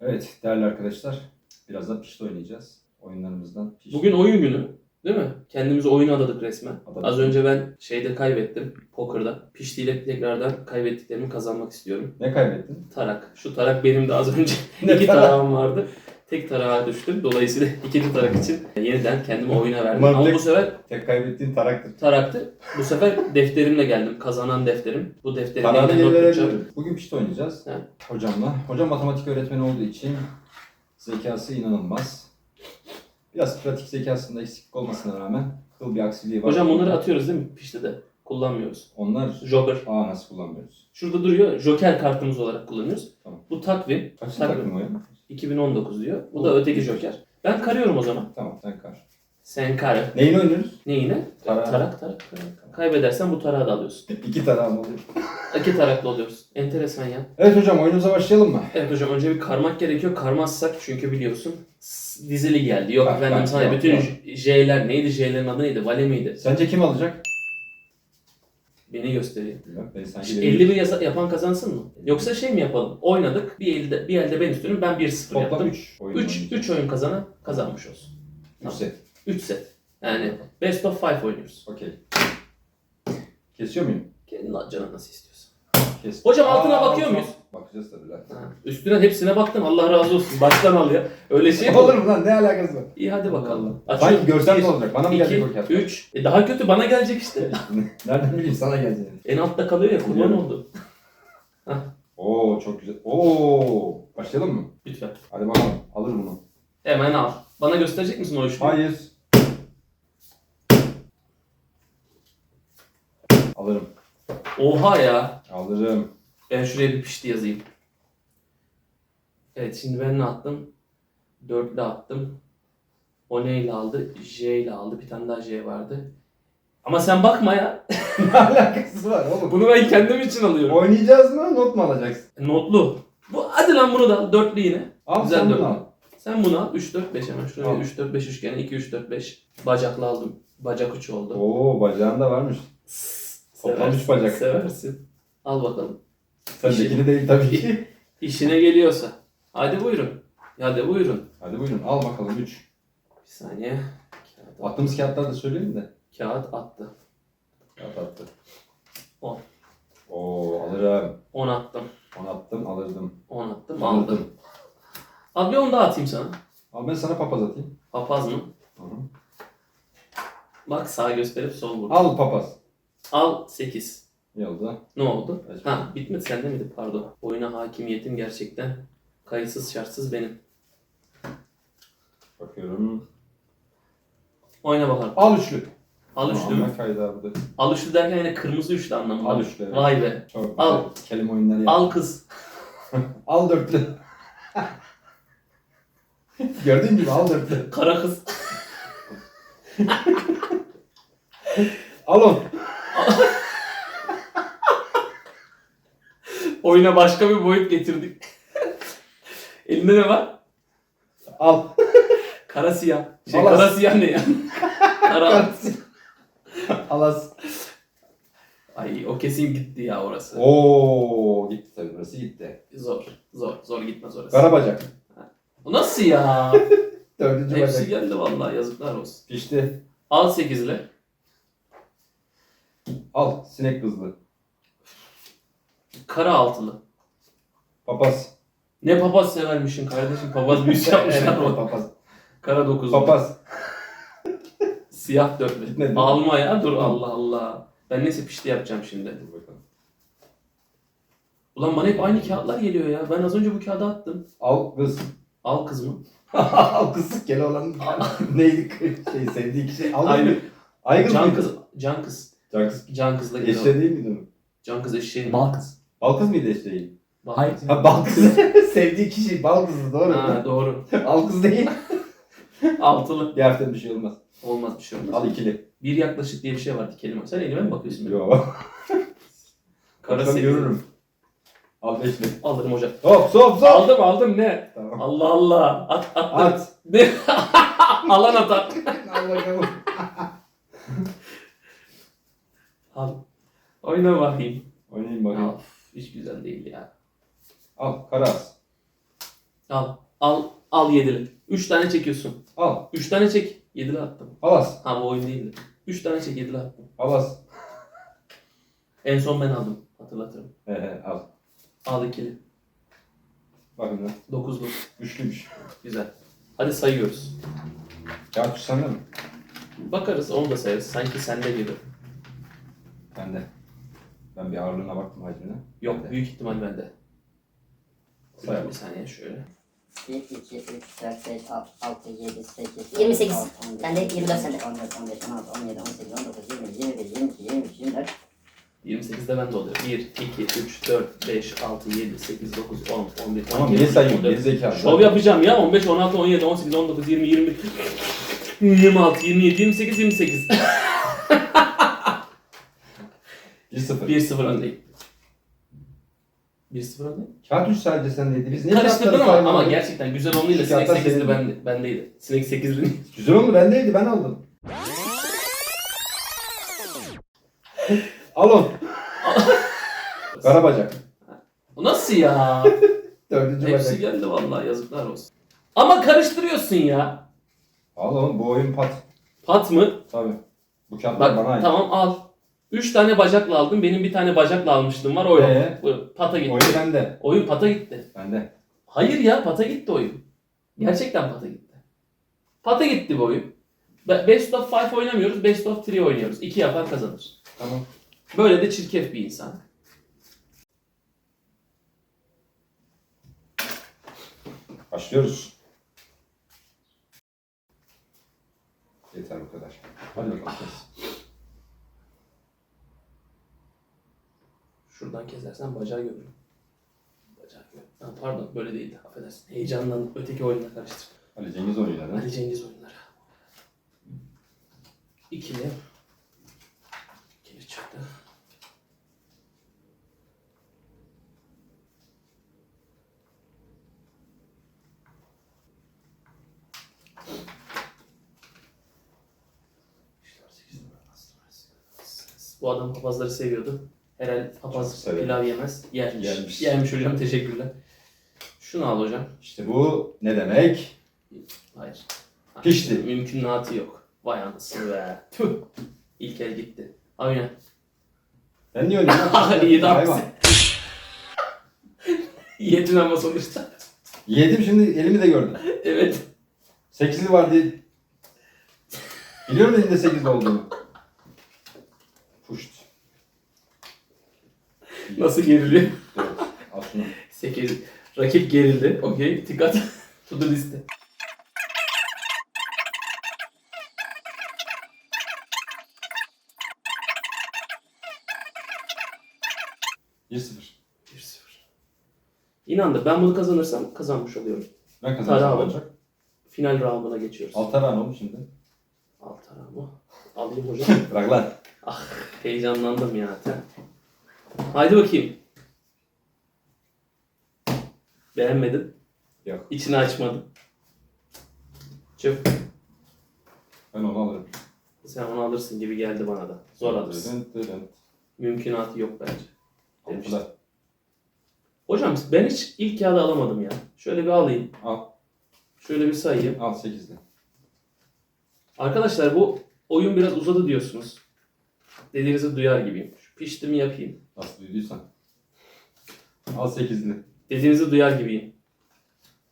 Evet değerli arkadaşlar. Biraz da pişti oynayacağız. Oyunlarımızdan pişti. Bugün oyun günü. Değil mi? Kendimizi oyuna adadık resmen. Adadık. Az önce ben şeyde kaybettim. Poker'da. Piştiyle tekrardan kaybettiklerimi kazanmak istiyorum. Ne kaybettin? Tarak. Şu tarak benim de az önce iki tarağım vardı. Tek tarağa düştüm. Dolayısıyla ikinci tarak için yeniden kendimi oyuna verdim. Ulan Ama tek- bu sefer Tek kaybettiğin taraktır. taraktı. Bu sefer defterimle geldim. Kazanan defterim. Bu defterimle Kararı yine not tutacağım. verebilirim. Bugün pişti oynayacağız. Evet. Hocamla. Hocam matematik öğretmeni olduğu için zekası inanılmaz. Biraz pratik zekasında eksiklik olmasına rağmen kıl bir aksiliği var. Hocam bunları atıyoruz değil mi? Pişti de. Kullanmıyoruz. Onlar Joker. aa nasıl kullanmıyoruz? Şurada duruyor. Joker kartımız olarak kullanıyoruz. Tamam. Bu takvim. Kaçıncı Takvim. takım o ya? 2019 diyor. Bu da öteki Joker. Ben karıyorum o zaman. Tamam sen kar. Sen karı. Neyini oynuyoruz? Neyine? Tarak. Tarak tarak. tarak. Kaybedersen bu tarağı da alıyorsun. İki tarağım oluyor. İki taraklı oluyoruz. Enteresan ya. Evet hocam oyunumuza başlayalım mı? Evet hocam önce bir karmak gerekiyor. Karmazsak çünkü biliyorsun s- dizili geldi. Yok Kar, efendim sana yok, bütün yok. J'ler neydi? J'lerin adı neydi? Vale miydi? Sence kim alacak? Beni göstereyim. Bilmem. Ben sanki Şimdi 51 yaza- yapan kazansın mı? Yoksa şey mi yapalım? Oynadık. Bir elde bir elde ben üstünüm. Ben 1-0 Toplam yaptım. 3 oyun 3 oynayacağız. 3 oyun kazanan kazanmış olsun. Üç set. 3 set. Yani best of 5 oynuyoruz. Okey. Kesiyor muyum? Kendin canın nasıl istiyorsan. Kes. Hocam altına bakıyor muyuz? Bakacağız tabii lan. Ha, Üstüne hepsine baktım. Allah razı olsun. Baştan al ya. Öyle şey mi Olur mu lan ne alakası var? İyi hadi bakalım. Sanki görsel mi olacak? Bana mı gelecek o 2, kağıt? 3. E daha kötü bana gelecek işte. Nereden bileyim sana geleceğini. en altta kalıyor ya kurban Biliyorum. oldu. Oo çok güzel. Oo başlayalım mı? Lütfen. Hadi bakalım. Alır bunu. Hemen al. Bana gösterecek misin o üçlüyü? Hayır. Alırım. Oha ya. Alırım. Ben şuraya bir pişti yazayım. Evet şimdi ben ne attım? Dörtlü attım. O neyle aldı? J ile aldı. Bir tane daha J vardı. Ama sen bakma ya. ne alakası var oğlum? Bunu ben kendim için alıyorum. Oynayacağız mı? Not mu alacaksın? Notlu. Bu, hadi lan bunu da al. Dörtlü yine. Al Güzel sen dört. bunu al. Sen bunu al. 3 4 5 hemen şuraya Al. 3 4 5 üçgeni 2 3 4 5 bacaklı aldım. Bacak uç oldu. Oo bacağında varmış. Toplam üç bacak. Seversin. Al bakalım. Sendekini değil tabii ki. İşine geliyorsa. Hadi buyurun. Hadi buyurun. Hadi buyurun al bakalım 3. Bir saniye. Kağıt, Attığımız kağıtları da söyleyelim de. kağıt attı. Kağıt attı. On. Oo alırım. 10 attım. 10 attım alırdım. 10 attım aldım. Al bir 10 daha atayım sana. Al ben sana papaz atayım. Papaz mı? Hı hı. Bak sağ gösterip sol vur. Al papaz. Al 8. İyi oldu. Ne oldu? Evet. Ha bitmedi sende miydi pardon. Oyuna hakimiyetim gerçekten kayıtsız şartsız benim. Bakıyorum. Oyna bakalım. Al üçlü. Al üçlü mü? Ahmet Kaydı abi de. Al üçlü derken yine kırmızı üçlü anlamında. Al üçlü, evet. Vay be. Çok Al. güzel kelime oyunları yap. Al kız. Al dörtlü. Gördüğün gibi al dörtlü. Kara kız. Al on. Oyuna başka bir boyut getirdik. Elinde ne var? Al. Kara siyah. Şey, Alas. kara siyah ne ya? kara. Alas. Ay o kesin gitti ya orası. Oo gitti tabii burası gitti. Zor. Zor. Zor gitmez orası. Karabacak. O nasıl ya? Dördüncü Hepsi bacak. geldi vallahi yazıklar olsun. Pişti. Al 8'li. Al sinek kızlı. Kara altılı. Papaz. Ne papaz severmişsin kardeşim. Papaz büyüsü yapmışlar evet, mı? papaz. Kara dokuzlu. Papaz. Siyah dörtlü. Gitmedi. Alma ya dur Allah Allah. Ben neyse pişti yapacağım şimdi. Dur bakalım. Ulan bana hep aynı kağıtlar geliyor ya. Ben az önce bu kağıdı attım. Al kız. Al kız mı? Al kız Keloğlan'ın neydi şey sevdiği kişi. Al Aynı. Aygın Can mıydı? kız. Can kız. Can kız. Can kızla geliyor. Eşeği değil miydi onun? Can kız eşeğin. Bal kız. Bal kız mıydı eşeği? Bal Hayır. kız. Ha bal kız. sevdiği kişi bal kızı doğru. Ha doğru. Al kız değil. Altılı. Bir harften bir şey olmaz. Olmaz bir şey olmaz. Al ikili. Bir yaklaşık diye bir şey vardı kelime. Sen elime mi bakıyorsun? benim? Yo. Kara Baksam sekiz. görürüm. Al beşli. Alırım hocam. Hop hop hop. Aldım aldım ne? Tamam. Allah Allah. At at. At. Ne? Alan atar. Al bakalım. Al. Oyna bakayım. Oynayayım bakayım. Of, hiç güzel değil ya. Al karas. Al. Al. Al yedili. Üç tane çekiyorsun. Al. Üç tane çek. Yedili attım. Alas. Ha bu oyun değildi. Üç tane çek yedili attım. Alas. En son ben aldım. Hatırlatırım. He he al. Al ikili. Bakın lan. Dokuzlu. Üçlüymüş. Güzel. Hadi sayıyoruz. Üç sende mi? Bakarız onu da sayarız. Sanki sende gibi. Bende. Ben bir ağırlığına baktım hacmine. Yok Bende. büyük ihtimal bende. Say Bir saniye şöyle. 1, 2, 3, 4, 5, 6, 7, 8, 28. Bende 24 sende. 14, 15, 16, 17, 18, 19, 20, 21, 22, 23, 24. 28'de bende oluyor. 1, 2, 3, 4, 5, 6, 7, 8, 9, 10, 11, 12, Tamam niye sayıyorsun? 14. Gerizekalı. Şov yapacağım ya. 15, 16, 17, 18, 19, 20, 21, 26, 27, 28, 28. 1-0. 1-0 öndeyim. 1-0 öndeyim. Kağıt üç sadece sendeydi. Biz niye Karıştırdın ama, ama gerçekten güzel Şu sinek kağıtlar 8'li senin. bende, bendeydi. Sinek 8'li. Güzel oldu bendeydi ben aldım. Al onu. Karabacak. O nasıl ya? Dördüncü Hepsi bacak. geldi vallahi yazıklar olsun. Ama karıştırıyorsun ya. Al oğlum bu oyun pat. Pat mı? Tabii. Bu kağıtlar Bak bana ait. tamam al. 3 tane bacakla aldım. Benim bir tane bacakla almıştım var. O yok. Ee? Bu Pata gitti. Oyun bende. Oyun pata gitti. Bende. Hayır ya pata gitti oyun. Gerçekten pata gitti. Pata gitti bu oyun. Be- Best of 5 oynamıyoruz. Best of 3 oynuyoruz. 2 yapan kazanır. Tamam. Böyle de çirkef bir insan. Başlıyoruz. Yeter bu kadar. Hadi bakalım. Şuradan kesersen bacağı görürüm. Bacağı görürüm. Ha, pardon böyle değildi. Affedersin. Heyecanlandım. Öteki oyunla karıştırdım. Ali Cengiz lan. Ali Cengiz oyunları. İkili. İkili çıktı. Bu adam papazları seviyordu. Herhalde papaz pilav yemez. Yermiş. Yermiş. Yermiş hocam teşekkürler. Şunu al hocam. İşte bu ne demek? Hayır. Pişti. Mümkünatı yok. Vay anasını be. Tüh. İlk el gitti. Aynen. Ben niye oynuyorum? Yedi hapsi. Yedin ama sonuçta. Yedim şimdi elimi de gördüm. evet. Sekizli var diye. Biliyor musun elinde sekizli olduğunu? Nasıl geriliyor? Şunu. 8. Rakip gerildi. Okey. Dikkat. To do liste. Bir sıfır. 1-0. İnandı. Ben bunu kazanırsam kazanmış oluyorum. Ben kazanırsam alın. olacak. Final rounduna geçiyoruz. Altar an oğlum şimdi. Alt tarafı. Alayım hocam. Bırak lan. Heyecanlandım ya. Haydi bakayım. Beğenmedin. Yok. İçini açmadın. Çöp. Ben onu alırım. Sen onu alırsın gibi geldi bana da. Zor alırsın. Dın dın dın. Mümkünatı yok bence. Demiştim. Hocam ben hiç ilk kağıdı alamadım ya. Şöyle bir alayım. Al. Şöyle bir sayayım. Al sekizli. Arkadaşlar bu oyun biraz uzadı diyorsunuz. Dediğinizi duyar gibiyim. Şu pişti mi yapayım. Nasıl duyduysan. Al sekizli. Dediğinizi duyar gibiyim.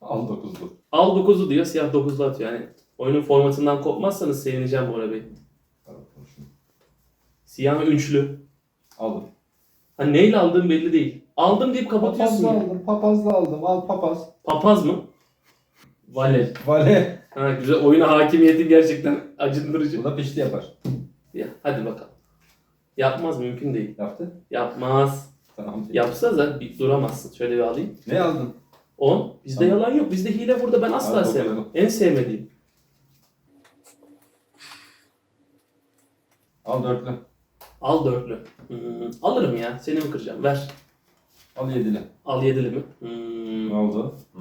Al dokuzlu. Al 9'lu diyor, siyah 9'lu atıyor. Yani oyunun formatından kopmazsanız sevineceğim Bora Bey. Siyah üçlü. Aldım. Hani neyle aldığım belli değil. Aldım deyip kapatıyorsun. Papazlı ya. aldım. Papazlı aldım. Al papaz. Papaz mı? Vale. Vale. Ha, güzel. Oyuna hakimiyetin gerçekten acındırıcı. Bu da pişti yapar. Ya, hadi bakalım. Yapmaz mümkün değil. Yaptı. Yapmaz. Tamam. Yapsa da bir duramazsın. Şöyle bir alayım. Ne aldın? 10. Bizde Tamam. yalan yok. Bizde hile burada ben asla Abi, sevmem. dokuzlu. En sevmediğim. Al dörtlü. Al dörtlü. Hmm, alırım ya. Seni mi kıracağım? Ver. Al yedili. Al yedili mi? Hmm. Ne oldu? Hı?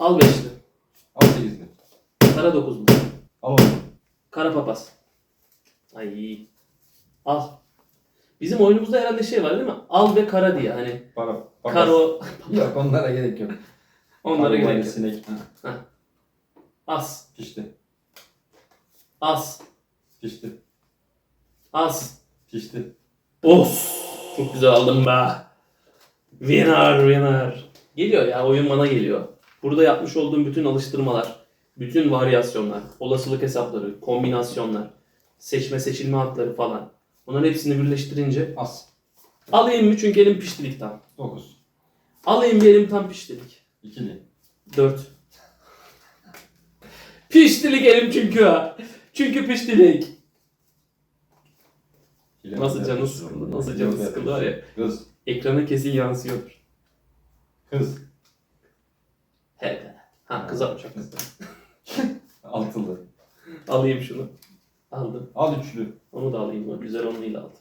Al beşli. Al sekizli. Kara dokuzlu. Al onu. Kara papaz. Ay. Al. Bizim oyunumuzda herhalde şey var değil mi? Al ve kara diye. Hani Para. Papaz. karo. Yok onlara gerek yok. Onlara Arılar, gerek yok. sinek. Ha, Az. Pişti. Az. Pişti. Az. Pişti. Of. Çok güzel aldım be. Winner winner. Geliyor ya oyun bana geliyor. Burada yapmış olduğum bütün alıştırmalar, bütün varyasyonlar, olasılık hesapları, kombinasyonlar, seçme seçilme hakları falan. Bunların hepsini birleştirince Az. alayım mı çünkü elim piştilik tam. 9. Alayım bir elim tam piştilik. İkili. 4. Piştilik elim çünkü ha. Çünkü piştilik. Nasıl canı sıkıldı, nasıl canı sıkıldı var ya. Kız. Ekrana kesin yansıyordur. Kız. Evet. Ha kızarmış. Altılı. Alayım şunu. Aldım. Al üçlü. Onu da alayım. O güzel onluyla aldım.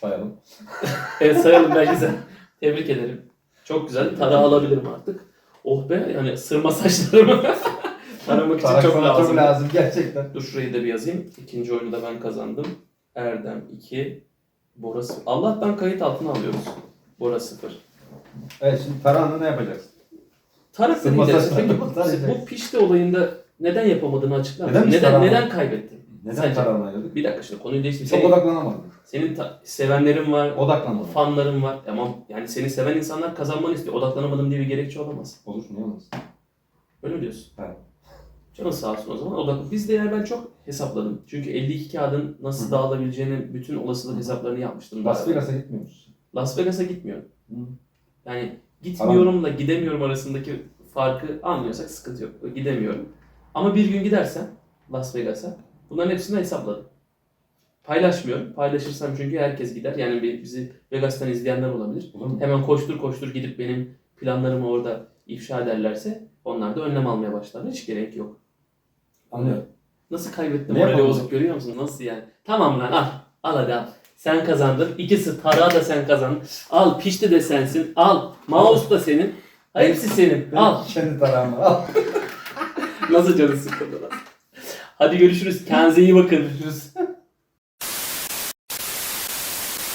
Sayalım. Evet sayalım ben güzel. Tebrik ederim. Çok güzel. Tara alabilirim artık. Oh be yani sırma saçlarımı taramak için Tarak çok sana lazım. çok lazım gerçekten. Dur şurayı da bir yazayım. İkinci oyunu da ben kazandım. Erdem 2. Bora 0. Allah'tan kayıt altına alıyoruz. Bora 0. Evet şimdi tarağını ne yapacaksın? Tarak Sırma dediğinde saçlarını peki bu, pişti olayında neden yapamadığını açıklar Neden mısın? biz Neden, taramadık? neden kaybettin? Neden Sence? ayırdık? Bir dakika şimdi konuyu değiştir. Çok Senin, odaklanamadım. senin ta- sevenlerin var, Odaklanamadım. fanların var. Tamam yani seni seven insanlar kazanmanı istiyor. Odaklanamadım diye bir gerekçe olamaz. Olur niye olmasın? Öyle mi diyorsun? Evet. Canın sağ olsun o zaman. Odak... Biz de yani ben çok hesapladım. Çünkü 52 kağıdın nasıl Hı hı. dağılabileceğinin bütün olasılık hesaplarını yapmıştım. daha Las evvel. Vegas'a gitmiyor musun? Las Vegas'a gitmiyorum. Hı. Yani gitmiyorumla gidemiyorum arasındaki farkı anlıyorsak sıkıntı yok. Gidemiyorum. Ama bir gün gidersem Las Vegas'a bunların hepsini hesapladım. Paylaşmıyorum. Paylaşırsam çünkü herkes gider. Yani bizi Vegas'tan izleyenler olabilir. Olur? Hemen koştur koştur gidip benim planlarımı orada ifşa ederlerse onlar da önlem almaya başlarlar. Hiç gerek yok. Anlıyorum. Nasıl kaybettim Ne morali bozuk görüyor musun? Nasıl yani? Tamam lan al. Al hadi al. Sen kazandın. İkisi tarağı da sen kazandın. Al pişti de sensin. Al. Mouse da senin. Hepsi senin. Al. Kendi tarağımı al. Nasıl canı sıkıldı lan. Hadi görüşürüz. Kendinize iyi bakın. Görüşürüz.